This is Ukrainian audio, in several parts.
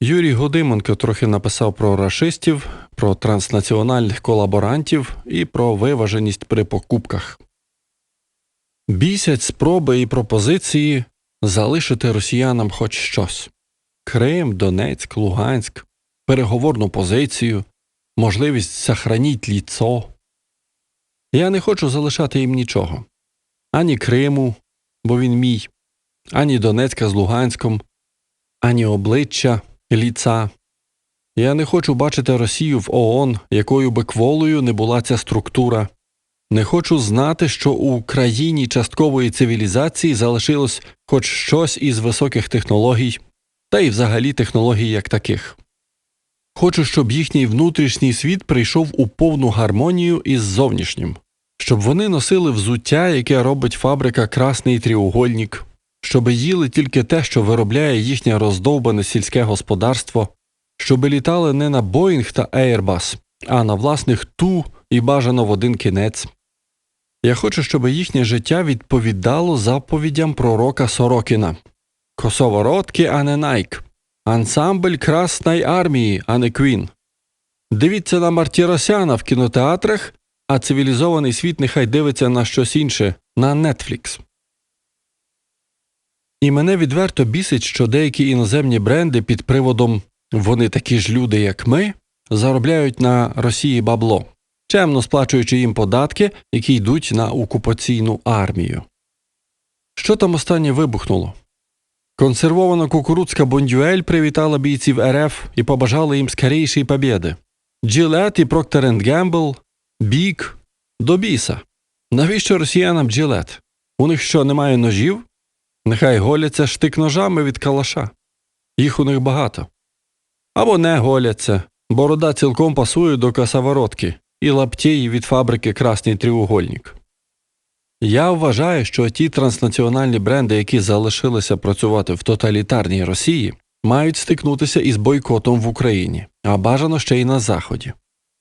Юрій Годименко трохи написав про рашистів, про транснаціональних колаборантів і про виваженість при покупках. Бісять спроби і пропозиції залишити росіянам хоч щось. Крим, Донецьк, Луганськ, переговорну позицію, можливість сохраніть ліцо. Я не хочу залишати їм нічого. Ані Криму, бо він мій, ані Донецька з Луганськом, ані обличчя, ліца. Я не хочу бачити Росію в ООН, якою би кволою не була ця структура. Не хочу знати, що у країні часткової цивілізації залишилось хоч щось із високих технологій, та й взагалі технологій як таких. Хочу, щоб їхній внутрішній світ прийшов у повну гармонію із зовнішнім, щоб вони носили взуття, яке робить фабрика Красний тріугольник, щоб їли тільки те, що виробляє їхнє роздовбане сільське господарство, щоб літали не на Боїнг та Airbus, а на власних ту і бажано в один кінець. Я хочу, щоб їхнє життя відповідало заповідям пророка Сорокіна Косоворотки, а не Найк, ансамбль Красної армії, а не Квін. Дивіться на Мартіросяна в кінотеатрах, а цивілізований світ нехай дивиться на щось інше, на Netflix. І мене відверто бісить, що деякі іноземні бренди під приводом вони такі ж люди, як ми, заробляють на Росії бабло, чемно сплачуючи їм податки, які йдуть на окупаційну армію. Що там останнє вибухнуло? Консервована кукурудзка Бондюель привітала бійців РФ і побажала їм скорейшої побєди. Джилет і Procter Gamble, Бік, до біса. Навіщо росіянам джилет? У них що, немає ножів? Нехай голяться штик ножами від калаша. Їх у них багато. Або не голяться. Борода цілком пасує до косоворотки і лаптєї від фабрики Красний тріугольник. Я вважаю, що ті транснаціональні бренди, які залишилися працювати в тоталітарній Росії, мають стикнутися із бойкотом в Україні, а бажано ще й на Заході.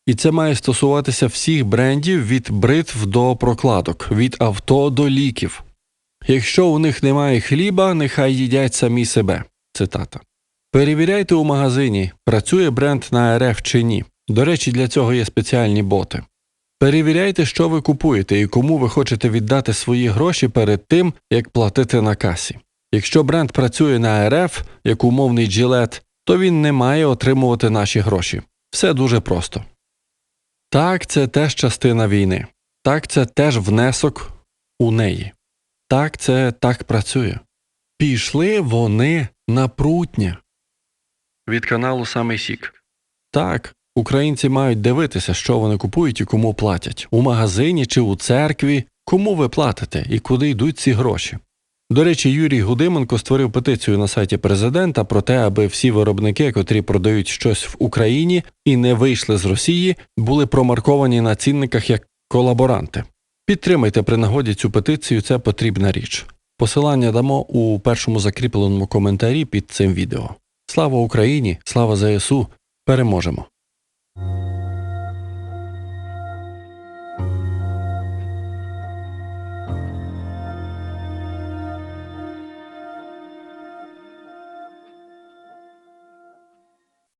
І це має стосуватися всіх брендів від бритв до прокладок, від авто до ліків. Якщо у них немає хліба, нехай їдять самі себе. Цитата. Перевіряйте у магазині, працює бренд на РФ чи ні. До речі, для цього є спеціальні боти. Перевіряйте, що ви купуєте і кому ви хочете віддати свої гроші перед тим, як платити на касі. Якщо бренд працює на РФ, як умовний джилет, то він не має отримувати наші гроші. Все дуже просто. Так, це теж частина війни. Так, це теж внесок у неї. Так, це так працює. Пішли вони на прутня. Від каналу Самий Сік. Так, українці мають дивитися, що вони купують і кому платять у магазині чи у церкві, кому ви платите і куди йдуть ці гроші. До речі, Юрій Гудименко створив петицію на сайті президента про те, аби всі виробники, котрі продають щось в Україні і не вийшли з Росії, були промарковані на цінниках як колаборанти. Підтримайте при нагоді цю петицію, це потрібна річ. Посилання дамо у першому закріпленому коментарі під цим відео. Слава Україні! Слава ЗСУ! Переможемо!